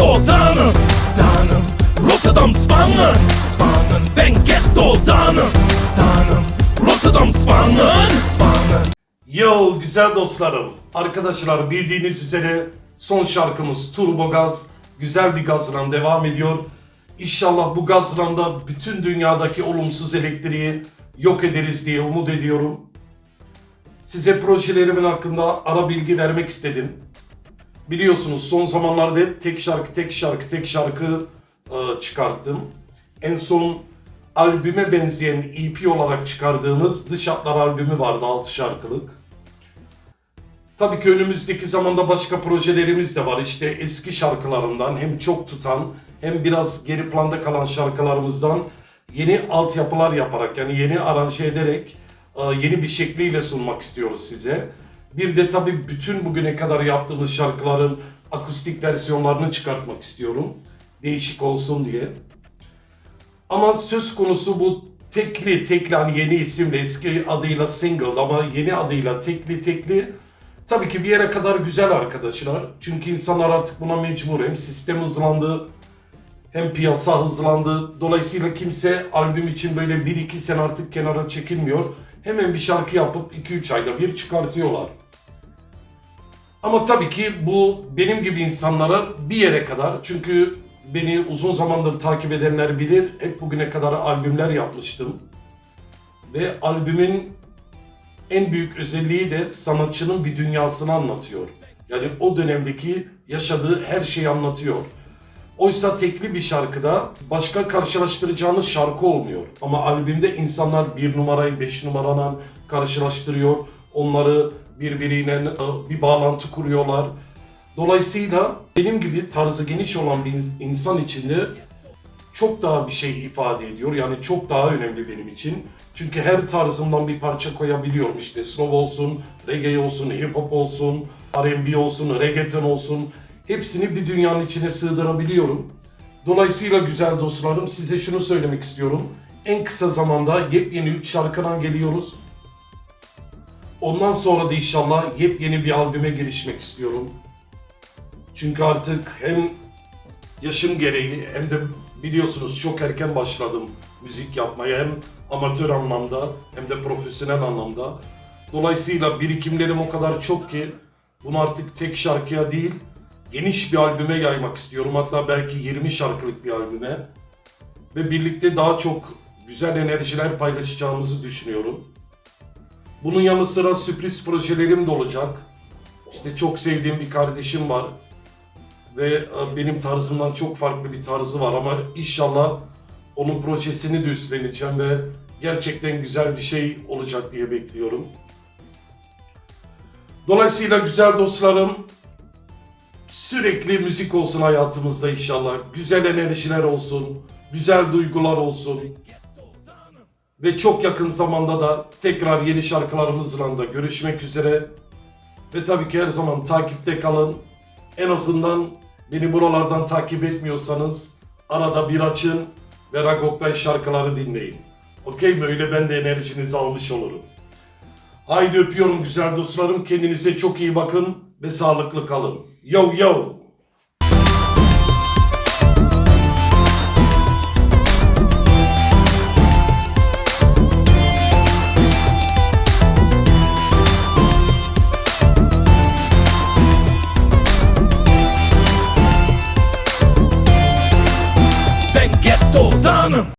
getto danım Danım Rotterdam Spangen Spangen Ben getto danım Danım Rotterdam Spangen Spangen Yo güzel dostlarım. Arkadaşlar bildiğiniz üzere son şarkımız Turbo Gaz. Güzel bir gazla devam ediyor. İnşallah bu gazlanda bütün dünyadaki olumsuz elektriği yok ederiz diye umut ediyorum. Size projelerimin hakkında ara bilgi vermek istedim. Biliyorsunuz son zamanlarda hep tek şarkı tek şarkı tek şarkı e, çıkarttım. En son albüme benzeyen EP olarak çıkardığımız Dış Hatlar albümü vardı 6 şarkılık. Tabii ki önümüzdeki zamanda başka projelerimiz de var. İşte eski şarkılarımdan hem çok tutan hem biraz geri planda kalan şarkılarımızdan yeni altyapılar yaparak yani yeni aranje ederek e, yeni bir şekliyle sunmak istiyoruz size. Bir de tabii bütün bugüne kadar yaptığımız şarkıların akustik versiyonlarını çıkartmak istiyorum. Değişik olsun diye. Ama söz konusu bu tekli tekli hani yeni isimle eski adıyla single ama yeni adıyla tekli tekli tabii ki bir yere kadar güzel arkadaşlar. Çünkü insanlar artık buna mecbur. Hem sistem hızlandı hem piyasa hızlandı. Dolayısıyla kimse albüm için böyle 1-2 sene artık kenara çekilmiyor. Hemen bir şarkı yapıp 2-3 ayda bir çıkartıyorlar. Ama tabii ki bu benim gibi insanlara bir yere kadar çünkü beni uzun zamandır takip edenler bilir. Hep bugüne kadar albümler yapmıştım. Ve albümün en büyük özelliği de sanatçının bir dünyasını anlatıyor. Yani o dönemdeki yaşadığı her şeyi anlatıyor. Oysa tekli bir şarkıda başka karşılaştıracağınız şarkı olmuyor. Ama albümde insanlar bir numarayı beş numaradan karşılaştırıyor. Onları birbiriyle bir bağlantı kuruyorlar. Dolayısıyla benim gibi tarzı geniş olan bir insan için de çok daha bir şey ifade ediyor. Yani çok daha önemli benim için. Çünkü her tarzımdan bir parça koyabiliyorum. İşte slow olsun, reggae olsun, hip hop olsun, R&B olsun, reggaeton olsun. Hepsini bir dünyanın içine sığdırabiliyorum. Dolayısıyla güzel dostlarım size şunu söylemek istiyorum. En kısa zamanda yepyeni 3 şarkıdan geliyoruz. Ondan sonra da inşallah yepyeni bir albüme girişmek istiyorum. Çünkü artık hem yaşım gereği hem de biliyorsunuz çok erken başladım müzik yapmaya hem amatör anlamda hem de profesyonel anlamda. Dolayısıyla birikimlerim o kadar çok ki bunu artık tek şarkıya değil geniş bir albüme yaymak istiyorum. Hatta belki 20 şarkılık bir albüme. Ve birlikte daha çok güzel enerjiler paylaşacağımızı düşünüyorum. Bunun yanı sıra sürpriz projelerim de olacak. İşte çok sevdiğim bir kardeşim var ve e, benim tarzımdan çok farklı bir tarzı var ama inşallah onun projesini de üstleneceğim ve gerçekten güzel bir şey olacak diye bekliyorum. Dolayısıyla güzel dostlarım sürekli müzik olsun hayatımızda inşallah. Güzel enerjiler olsun, güzel duygular olsun. Ve çok yakın zamanda da tekrar yeni şarkılarımızla da görüşmek üzere. Ve tabii ki her zaman takipte kalın. En azından beni buralardan takip etmiyorsanız arada bir açın ve Ragoktay şarkıları dinleyin. Okey mi? Öyle ben de enerjinizi almış olurum. Haydi öpüyorum güzel dostlarım. Kendinize çok iyi bakın ve sağlıklı kalın. Yo yo!